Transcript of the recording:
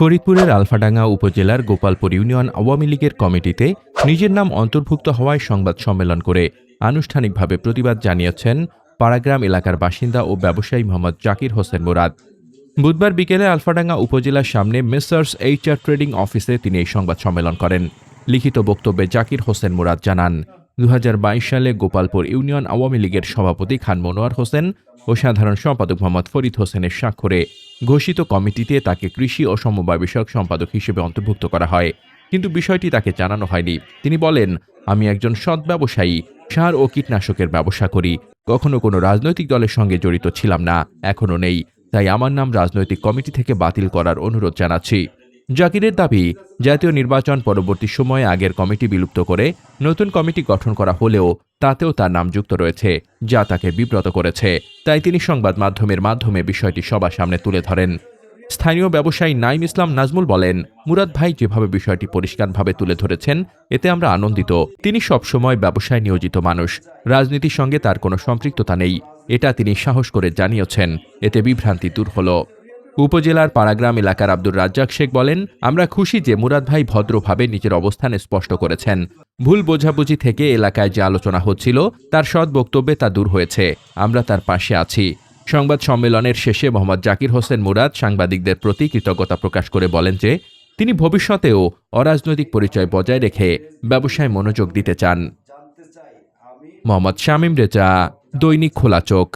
ফরিদপুরের আলফাডাঙ্গা উপজেলার গোপালপুর ইউনিয়ন আওয়ামী লীগের কমিটিতে নিজের নাম অন্তর্ভুক্ত হওয়ায় সংবাদ সম্মেলন করে আনুষ্ঠানিকভাবে প্রতিবাদ জানিয়েছেন পাড়াগ্রাম এলাকার বাসিন্দা ও ব্যবসায়ী মোহাম্মদ জাকির হোসেন মুরাদ। বুধবার বিকেলে আলফাডাঙ্গা উপজেলার সামনে মেসার্স এইচআর ট্রেডিং অফিসে তিনি এই সংবাদ সম্মেলন করেন। লিখিত বক্তব্যে জাকির হোসেন মুরাদ জানান দু হাজার বাইশ সালে গোপালপুর ইউনিয়ন আওয়ামী লীগের সভাপতি খান মনোয়ার হোসেন ও সাধারণ সম্পাদক মোহাম্মদ ফরিদ হোসেনের স্বাক্ষরে ঘোষিত কমিটিতে তাকে কৃষি ও সমবায় বিষয়ক সম্পাদক হিসেবে অন্তর্ভুক্ত করা হয়। কিন্তু বিষয়টি তাকে জানানো হয়নি। তিনি বলেন, আমি একজন সৎ ব্যবসায়ী, সার ও কীটনাশকের ব্যবসা করি। কখনো কোনো রাজনৈতিক দলের সঙ্গে জড়িত ছিলাম না, এখনও নেই। তাই আমার নাম রাজনৈতিক কমিটি থেকে বাতিল করার অনুরোধ জানাচ্ছি। জাকিরের দাবি, জাতীয় নির্বাচন পরবর্তী সময়ে আগের কমিটি বিলুপ্ত করে নতুন কমিটি গঠন করা হলেও তাতেও তার নাম যুক্ত রয়েছে, যা তাকে বিব্রত করেছে। তাই তিনি সংবাদ মাধ্যমের মাধ্যমে বিষয়টি সবার সামনে তুলে ধরেন। স্থানীয় ব্যবসায়ী নাইম ইসলাম নাজমুল বলেন, মুরাদ ভাই যেভাবে বিষয়টি পরিষ্কারভাবে তুলে ধরেছেন, এতে আমরা আনন্দিত। তিনি সবসময় ব্যবসায় নিয়োজিত মানুষ। রাজনীতির সঙ্গে তার কোনো সম্পৃক্ততা নেই। এটা তিনি সাহস করে জানিয়েছেন। এতে বিভ্রান্তি দূর হলো। উপজেলার পাড়াগ্রাম এলাকার আব্দুর রাজ্জাক শেখ বলেন, আমরা খুশি যে মুরাদ ভাই ভদ্রভাবে নিজের অবস্থান স্পষ্ট করেছেন। ভুল বোঝাবুঝি থেকে এলাকায় যে আলোচনা হচ্ছিল, তার সৎ বক্তব্যে তা দূর হয়েছে। আমরা তার পাশে আছি। সংবাদ সম্মেলনের শেষে মোহাম্মদ জাকির হোসেন মুরাদ সাংবাদিকদের প্রতি কৃতজ্ঞতা প্রকাশ করে বলেন যে, তিনি ভবিষ্যতেও অরাজনৈতিক পরিচয় বজায় রেখে ব্যবসায় মনোযোগ দিতে চান। মোহাম্মদ শামীম রেজা, দৈনিক খোলা চোখ।